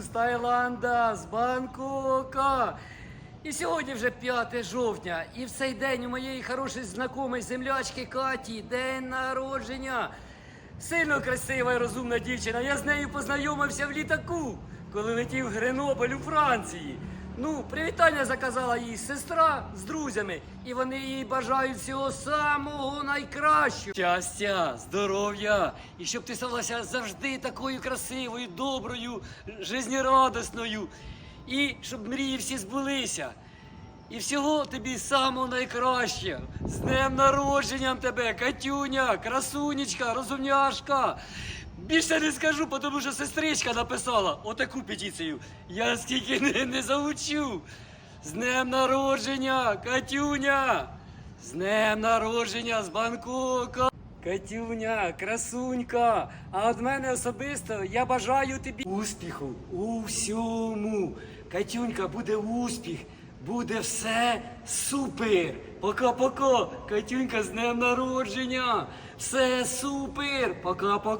з Таїланда, з Бангкока. І сьогодні вже 5 жовтня, і в цей день у моєї хорошої знайомої землячки Каті день народження. Сильно красива і розумна дівчина. Я з нею познайомився в літаку, коли летів в Гренобль у Франції. Ну, привітання заказала їй сестра з друзями, і вони їй бажають всього самого найкращого. Щастя, здоров'я, і щоб ти сталася завжди такою красивою, доброю, жизнерадісною, і щоб мрії всі збулися. І всього тобі самого найкраще. З днем народженням тебе, Катюня, красунечка, розумняшка. Більше не скажу, тому що сестричка написала отаку петицію. Я скільки не, не заучу. З днем народження, Катюня! З днем народження з Бангкока! Катюня, красунька, а від мене особисто я бажаю тобі успіху у всьому. Катюнька, буде успіх, буде все супер. Пока-пока. Катюнька, з днем народження. Все супер. Пока-пока.